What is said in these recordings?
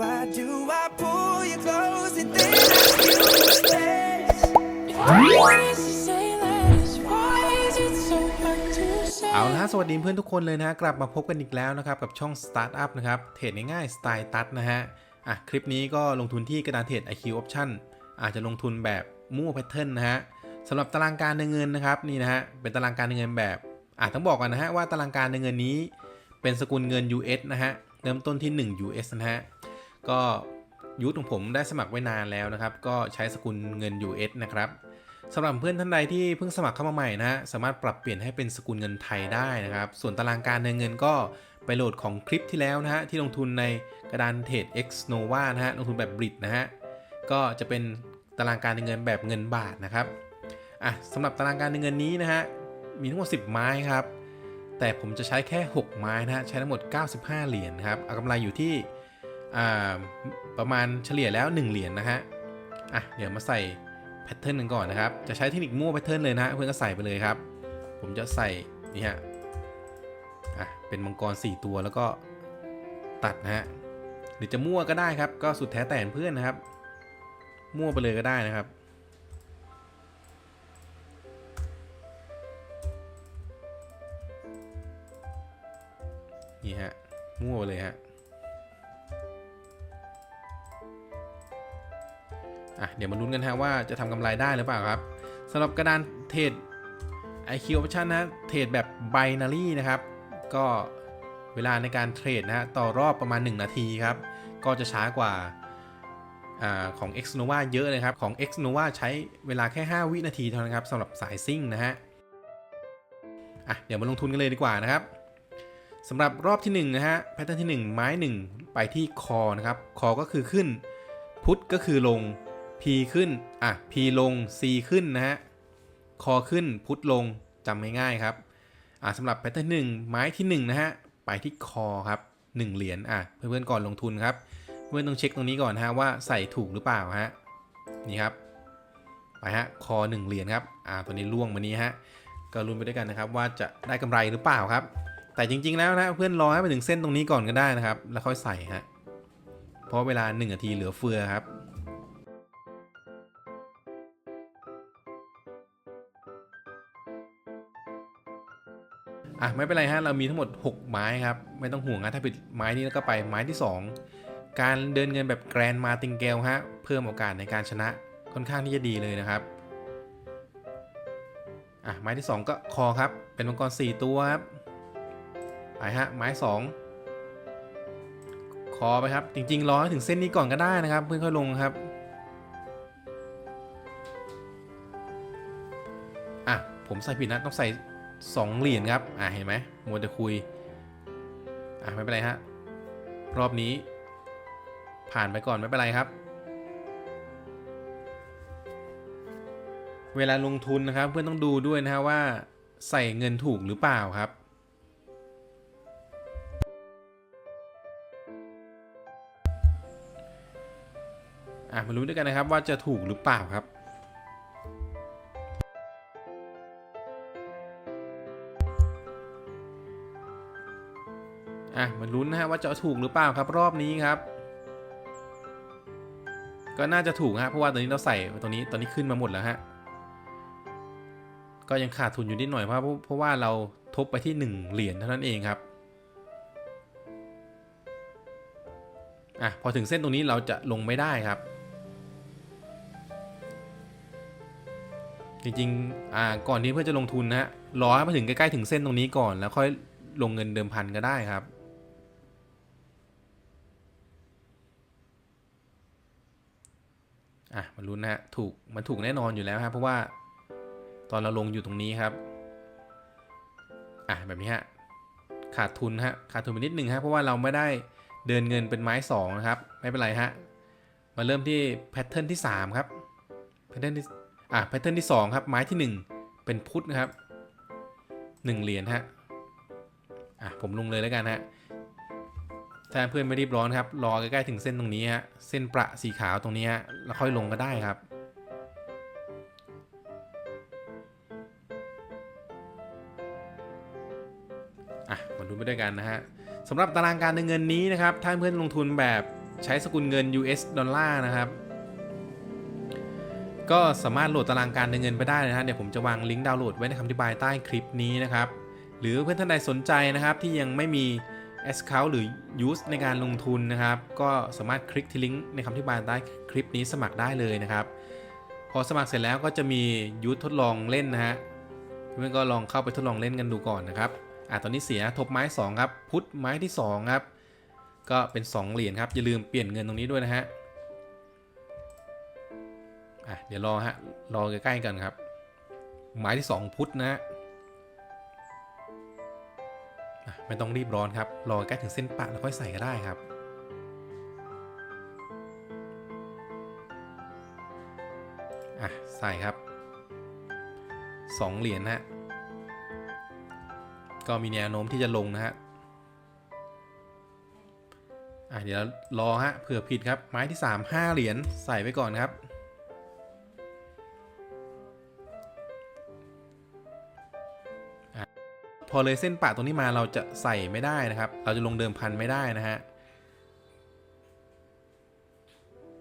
Why do I pull you close and then ask you to stay? Why is it say that? Why is it so hard to say? เอาละฮะสวัสดีเพื่อนทุกคนเลยนะฮะ กลับมาพบกันอีกแล้วนะครับ กับช่อง Startup นะครับ เทรดง่ายๆสไตล์ตัดนะฮะ อะ คลิปนี้ก็ลงทุนที่กระดานเทรด IQ Option อาจจะลงทุนแบบมั่วแพทเทิร์นนะฮะสำหรับตารางการเงินนะครับนี่นะฮะเป็นตารางการเงินแบบอะต้องบอกกันนะฮะว่าตารางการเงินนี้ เป็นสกุลเงิน US นะฮะเริ่มต้นที่ 1 US นะฮะ ก็ยูทของผมได้สมัครไว้นานแล้วนะครับ ก็ใช้สกุลเงิน US นะครับสำหรับเพื่อนท่านใดที่เพิ่งสมัครเข้ามาใหม่นะฮะสามารถปรับเปลี่ยนให้เป็นสกุลเงินไทยได้นะครับ ส่วนตารางการเงินก็ไปโหลดของคลิปที่แล้วนะฮะที่ลงทุนในกระดานเทรด X Nova นะฮะลงทุนแบบบริดนะฮะก็จะเป็นตารางการเงินแบบเงินบาทนะครับอะสำหรับตารางการเงินนี้นะฮะมีทั้งหมด 10 ไม้ครับแต่ผมจะใช้แค่ 6 ไม้นะฮะใช้ทั้งหมด 95 เหรียญครับเอากำไรอยู่ที่ ประมาณเฉลี่ยแล้ว 1 เหรียญนะฮะอะเดี๋ยวมาใส่แพทเทิร์นกันก่อนนะครับ จะใช้เทคนิคมั่วแพทเทิร์นเลยนะฮะเพื่อนก็ใส่ไปเลยครับ ผมจะใส่นี่ฮะอะเป็นมังกร 4 ตัวแล้วก็ตัดนะฮะหรือจะมั่วก็ได้ครับ ก็สุดแท้แต่เพื่อนนะครับ มั่วไปเลยก็ได้นะครับนี่ฮะมั่วเลยฮะ อะเดี๋ยวมาลุ้นกันฮะว่าจะทำกำไรได้หรือเปล่าครับสำหรับกระดานเทรด IQ Option นะเทรดแบบ binary นะครับ ก็เวลาในการเทรดนะฮะต่อรอบประมาณ 1 นาทีครับ ก็จะช้ากว่าอของ X Nova เยอะเลยครับ ของ X Nova ใช้เวลาแค่ 5 วินาทีเท่านั้นครับสำหรับสายซิ่งนะฮะอะเดี๋ยวมาลงทุนกันเลยดีกว่านะครับสำหรับรอบที่1นะฮะแพทเทิร์นที่ 1 ไม้ 1 ไปที่คอนะครับคอก็คือขึ้นพุทก็คือลง P ขึ้น อะ P ลง C ขึ้นนะฮะ คอขึ้น พุทลงจำง่ายๆครับ อะสำหรับแพทเทิร์นหนึ่งไม้ที่1นะฮะ ไปที่คอครับ 1 เหรียญ อะ เพื่อนๆก่อนลงทุนครับ เพื่อนต้องเช็คตรงนี้ก่อนฮะว่าใส่ถูกหรือเปล่าฮะ นี่ครับ ไปฮะ คอ 1 เหรียญครับ อ่าตัวนี้ล่วงมานี้ฮะ ก็ลุ้นไปด้วยกันนะครับว่าจะได้กำไรหรือเปล่าครับ แต่จริง ๆ แล้วนะเพื่อนรอให้ไปถึงเส้นตรงนี้ก่อนก็ได้นะครับ แล้วค่อยใส่ฮะ เพราะเวลา 1 นาทีเหลือเฟือครับ อะไม่เป็นไรฮะเรามีทั้งหมด 6 ไม้ครับ ไม่ต้องห่วงนะถ้าผิดไม้นี้แล้วก็ไปไม้ที่ 2 การเดินเงินแบบแกรนมาติงเกลฮะเพิ่มโอกาสในการชนะค่อนข้างที่จะดีเลยนะครับอะไม้ที่ 2 ก็คอครับ เป็นมังกร 4 ตัวครับไปฮะไม้ 2 คอไปครับ จริงๆรอให้ถึงเส้นนี้ก่อนก็ได้นะครับเพื่อนค่อยลงครับอะผมใส่ผิดนะต้องใส่ 2เหรียญครับ อ่าเห็นไหมมัวแต่คุย อ่าไม่เป็นไรฮะ รอบนี้ ผ่านไปก่อนไม่เป็นไรครับ เวลาลงทุนนะครับ เพื่อนต้องดูด้วยนะฮะว่าใส่เงินถูกหรือเปล่าครับอะมารู้ด้วยกันนะครับว่าจะถูกหรือเปล่าครับ อะมาลุ้นนะฮะว่าจะถูกหรือเปล่าครับรอบนี้ครับ ก็น่าจะถูกฮะเพราะว่าตอนนี้เราใส่ตรงนี้ตอนนี้ขึ้นมาหมดแล้วฮะก็ยังขาดทุนอยู่นิดหน่อยเพราะเพราะว่าเราทบไปที่ 1 เหรียญเท่านั้นเองครับอะพอถึงเส้นตรงนี้เราจะลงไม่ได้ครับ จริงๆอ่าก่อนที่เพื่อนจะลงทุนนะฮะรอให้มาถึงใกล้ๆถึงเส้นตรงนี้ก่อนแล้วค่อยลงเงินเดิมพันก็ได้ครับ อะมาลุ้นนะฮะถูกมันถูกแน่นอนอยู่แล้วครับเพราะว่าตอนเราลงอยู่ตรงนี้ครับอะแบบนี้ฮะขาดทุนฮะขาดทุนไปนิดนึงฮะเพราะว่าเราไม่ได้เดินเงินเป็นไม้สองนะครับไม่เป็นไรฮะมาเริ่มที่แพทเทิร์นที่3ครับแพทเทิร์นที่อะแพทเทิร์นที่2ครับไม้ที่ 1 เป็นพุทธนะครับ1เหรียญฮะอะผมลงเลยแล้วกันฮะ ถ้าเพื่อนไม่รีบร้อนครับ รอใกล้ๆถึงเส้นตรงนี้ฮะ เส้นประสีขาวตรงนี้ฮะ แล้วค่อยลงก็ได้ครับ อะ มาดูไปด้วยกันนะฮะสำหรับตารางการเงินนี้นะครับ ถ้าเพื่อนลงทุนแบบใช้สกุลเงิน US ดอลลาร์นะครับ ก็สามารถโหลดตารางการเดินเงินไปได้นะฮะ เดี๋ยวผมจะวางลิงก์ดาวน์โหลดไว้ในคำอธิบายใต้คลิปนี้นะครับ หรือเพื่อนท่านใดสนใจนะครับที่ยังไม่มี Account หรือ Use ในการลงทุนนะครับ ก็สามารถคลิกที่ลิงก์ในคำอธิบายใต้คลิปนี้สมัครได้เลยนะครับ พอสมัครเสร็จแล้วก็จะมียูททดลองเล่นนะฮะเพื่อนก็ลองเข้าไปทดลองเล่นกันดูก่อนนะครับอะตอนนี้เสียทบไม้ 2 ครับ พุทธไม้ที่ 2 ครับ ก็เป็น 2 เหรียญครับ อย่าลืมเปลี่ยนเงินตรงนี้ด้วยนะฮะอะเดี๋ยวรอฮะรอใกล้ๆกันครับ ไม้ที่ 2 พุทธนะฮะ ไม่ต้องรีบร้อนครับ รอใกล้ถึงเส้นปะแล้วค่อยใส่ก็ได้ครับ อะ ใส่ครับ 2 เหรียญนะฮะ ก็มีแนวโน้มที่จะลงนะฮะ อะเดี๋ยวรอฮะ เผื่อผิดครับ ไม้ที่ 3 5 เหรียญใส่ไว้ก่อนครับ พอเลยเส้นปะตรงนี้มาเราจะใส่ไม่ได้นะครับ เราจะลงเดิมพันไม่ได้นะฮะ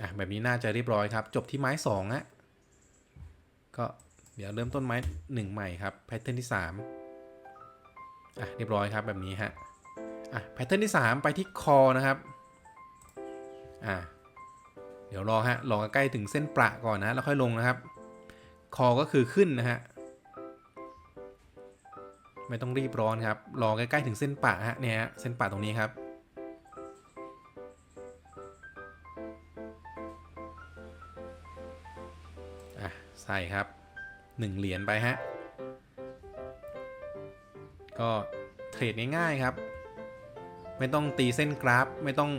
อะแบบนี้น่าจะเรียบร้อยครับ จบที่ไม้2ฮะก็เดี๋ยวเริ่มต้นไม้ 1 ใหม่ครับแพทเทิร์นที่ 3 อะเรียบร้อยครับแบบนี้ฮะอะแพทเทิร์นที่ 3 ไปที่คอนะครับอะเดี๋ยวรอฮะรอใกล้ถึงเส้นประก่อนนะแล้วค่อยลงนะครับ คอก็คือขึ้นนะฮะ ไม่ต้องรีบร้อนครับ รอใกล้ๆถึงเส้นปะฮะเนี่ยเส้นปะตรงนี้ครับ อะ ใส่ครับ 1 เหรียญไปฮะ ก็เทรดง่ายๆครับ ไม่ต้องตีเส้นกราฟ ไม่ต้อง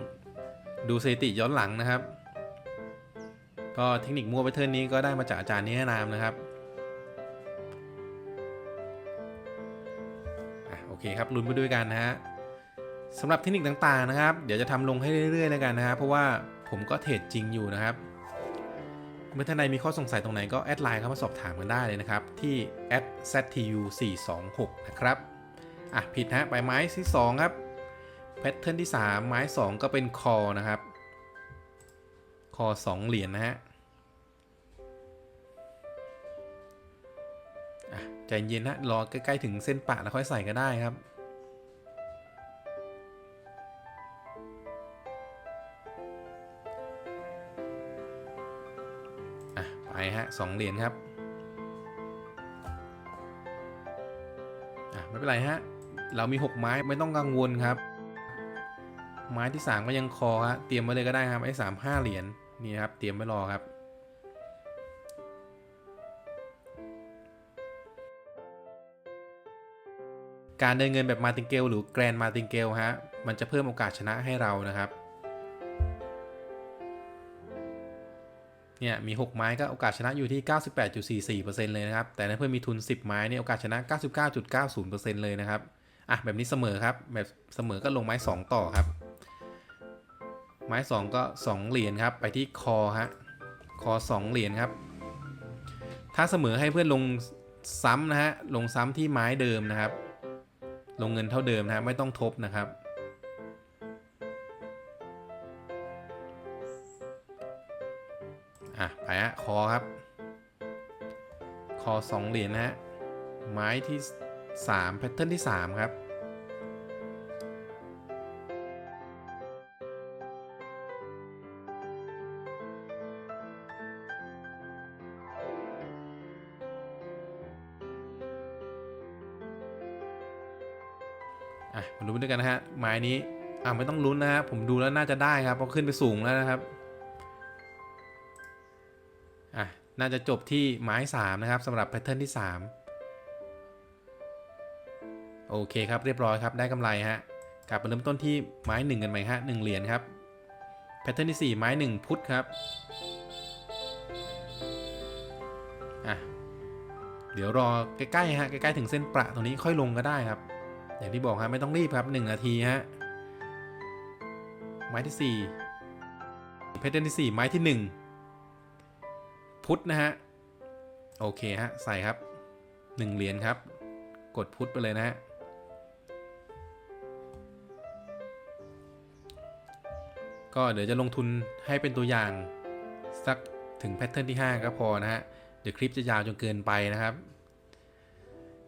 ดูสถิติย้อนหลังนะครับ ก็เทคนิคมั่วไปเทิร์นนี้ก็ได้มาจากอาจารย์นิรนามนะครับ อะโอเคครับลุ้นไปด้วยกันนะฮะสำหรับเทคนิคต่างๆนะครับ เดี๋ยวจะทำลงให้เรื่อยๆแล้วกันนะครับเพราะว่าผมก็เทรดจริงอยู่นะครับ เมื่อท่านใดมีข้อสงสัยตรงไหนก็แอดไลน์เข้ามาสอบถามกันได้เลยนะครับ ที่ @ztu426 นะครับอะผิดฮะไปไม้ที่2ครับแพทเทิร์นที่ 3 ไม้ 2 ก็เป็นคอนะครับ คอ 2 เหรียญนนะฮะ ใจเย็นนะรอใกล้ๆถึงเส้นปะแล้วค่อยใส่ก็ได้ครับอะไปฮะสองเหรียญครับอะไม่เป็นไรฮะ เรามี 6 ไม้ไม่ต้องกังวลครับ ไม้ที่ 3 ก็ยังคอฮะเตรียมไว้เลยก็ได้ครับไอ้สามห้าเหรียญนี่ครับเตรียมไว้รอครับ การเดินเงินแบบมาติงเกลหรือแกรนมาติงเกลฮะ มันจะเพิ่มโอกาสชนะให้เรานะครับ เนี่ยมี 6 ไม้ก็โอกาสชนะอยู่ที่ 98.44%เลยนะครับ แต่ถ้าเพื่อนมีทุน 10 ไม้เนี่ยโอกาสชนะ 99.90%เลยนะครับ อะแบบนี้เสมอครับ แบบเสมอก็ลงไม้ 2 ต่อครับ ไม้ 2 ก็ 2 เหรียญครับ ไปที่คอฮะ คอ 2 เหรียญครับ ถ้าเสมอให้เพื่อนลงซ้ำนะฮะ ลงซ้ำที่ไม้เดิมนะครับ ลงเงินเท่าเดิมนะฮะไม่ต้องทบนะครับ อะไปฮะคอครับ คอ2เหรียญนะฮะไม้ที่3แพทเทิร์นที่3ครับ ด้วยกันนะฮะไม้นี้อะไม่ต้องลุ้นนะฮะผมดูแล้วน่าจะได้ครับเพราะขึ้นไปสูงแล้วนะครับอะน่าจะจบที่ไม้3นะครับสำหรับแพทเทิร์นที่ 3 โอเคครับเรียบร้อยครับได้กำไรฮะกลับมาเริ่มต้นที่ไม้ 1 กันใหม่ฮะ1เหรียญครับแพทเทิร์นที่ 4 ไม้ 1 พุทธครับอะเดี๋ยวรอใกล้ๆฮะใกล้ๆถึงเส้นประตรงนี้ค่อยลงก็ได้ครับ อย่างที่บอกครับไม่ต้องรีบครับ 1 นาทีฮะไม้ที่4แพทเทิร์นที่ 4 ไม้ที่ 1 พุทธนะฮะ โอเคฮะ ใส่ครับ 1 เหรียญครับ กดพุทธไปเลยนะฮะกก็เดี๋ยวจะลงทุนให้เป็นตัวอย่างสักถึงแพทเทิร์นที่ 5 ก็พอนะฮะ เดี๋ยวคลิปจะยาวจนเกินไปนะครับ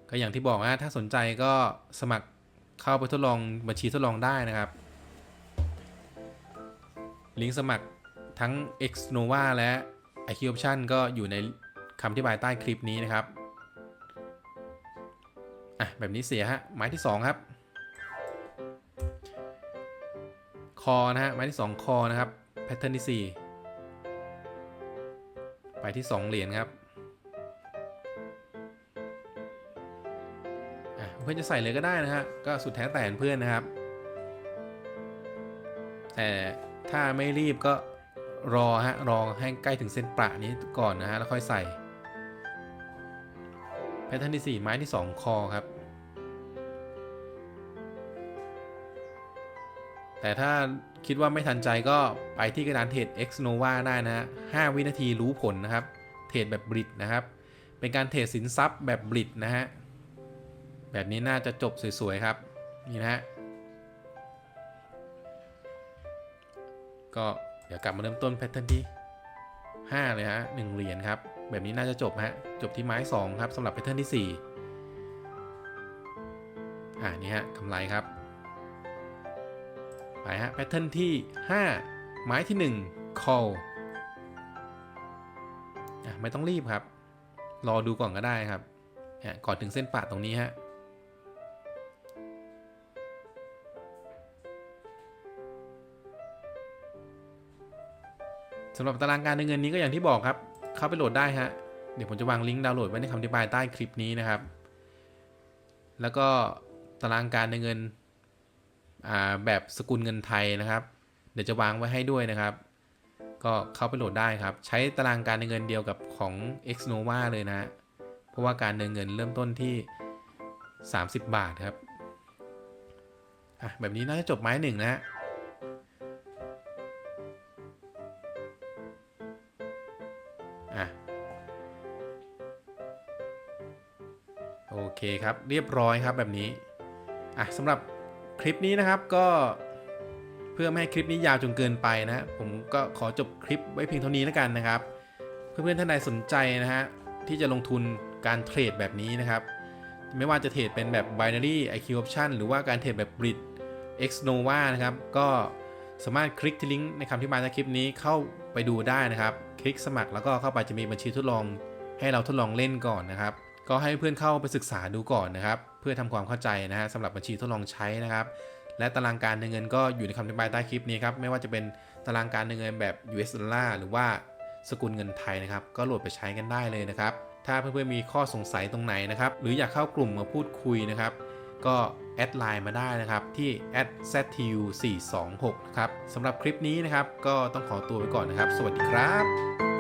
ก็อย่างที่บอกนะถ้าสนใจก็สมัครเข้าไปทดลองบัญชีทดลองได้นะครับ ลิงก์สมัครทั้ง Xnova และ IQ Option ก็อยู่ในคำอธิบายใต้คลิปนี้นะครับ อะ แบบนี้เสียฮะ ไม้ที่ 2 ครับ คอนะฮะ ไม้ที่ 2 คอนะครับ แพทเทิร์นที่ 4 ไปที่ 2 เหรียญครับ เพื่อนจะใส่เลยก็ได้นะฮะ ก็สุดแท้แต่เพื่อนนะครับ แต่ถ้าไม่รีบก็รอฮะ รอให้ใกล้ถึงเส้นประนี้ก่อนนะฮะ แล้วค่อยใส่ แพทเทิร์นที่ 4 ไม้ที่ 2 คอครับ แต่ถ้าคิดว่าไม่ทันใจก็ไปที่กระดานเทรด X Nova ได้นะฮะ 5 วินาทีรู้ผลนะครับ เทรดแบบบริดนะครับ เป็นการเทรดสินทรัพย์แบบบริดนะฮะ แบบนี้น่าจะจบสวยๆครับ นี่นะฮะ ก็เดี๋ยวกลับมาเริ่มต้นแพทเทิร์นที่ 5 เลยฮะ1เหรียญครับ แบบนี้น่าจะจบฮะ จบที่ไม้ 2 ครับสำหรับแพทเทิร์นที่ 4 อ่านี่ฮะกำไรครับ ไปฮะแพทเทิร์นที่ 5 ไม้ที่ 1 call อะไม่ต้องรีบครับ รอดูก่อนก็ได้ครับอะก่อนถึงเส้นปะตรงนี้ฮะ สำหรับตารางการเดินเงินนี้ก็อย่างที่บอกครับ เข้าไปโหลดได้ฮะ เดี๋ยวผมจะวางลิงก์ดาวน์โหลดไว้ในคำอธิบายใต้คลิปนี้นะครับ แล้วก็ตารางการเดินเงินแบบสกุลเงินไทยนะครับ เดี๋ยวจะวางไว้ให้ด้วยนะครับ ก็เข้าไปโหลดได้ครับ ใช้ตารางการเดินเงินเดียวกับของ Xnova เลยนะ เพราะว่าการเดินเงินเริ่มต้นที่ 30 บาทครับ อะแบบนี้น่าจะจบไม้หนึ่งนะฮะ ครับ เรียบร้อยครับแบบนี้อะสำหรับคลิปนี้นะครับก็เพื่อไม่ให้คลิปนี้ยาวจนเกินไปนะฮะผมก็ขอจบคลิปไว้เพียงเท่านี้แล้วกันนะครับ เพื่อนๆท่านใดสนใจนะฮะที่จะลงทุนการเทรดแบบนี้นะครับ ไม่ว่าจะเทรดเป็นแบบ binary IQ option หรือว่าการเทรดแบบ bridge X Nova นะครับ ก็สามารถคลิกที่ลิงก์ในคำที่มาในคลิปนี้เข้าไปดูได้นะครับ คลิกสมัครแล้วก็เข้าไปจะมีบัญชีทดลองให้เราทดลองเล่นก่อนนะครับ ก็ให้เพื่อนเข้าไปศึกษาดูก่อนนะครับ เพื่อทำความเข้าใจนะฮะสำหรับบัญชีทดลองใช้นะครับ และตารางการเงินก็อยู่ในคำอธิบายใต้คลิปนี้ครับไม่ว่าจะเป็นตารางการเงินแบบ US ดอลลาร์หรือว่าสกุลเงินไทยนะครับ ก็โหลดไปใช้กันได้เลยนะครับ ถ้าเพื่อนๆมีข้อสงสัยตรงไหนนะครับ หรืออยากเข้ากลุ่มมาพูดคุยนะครับ ก็แอดไลน์มาได้นะครับ ที่ @ztu426 นะครับสำหรับคลิปนี้นะครับ ก็ต้องขอตัวไปก่อนนะครับ สวัสดีครับ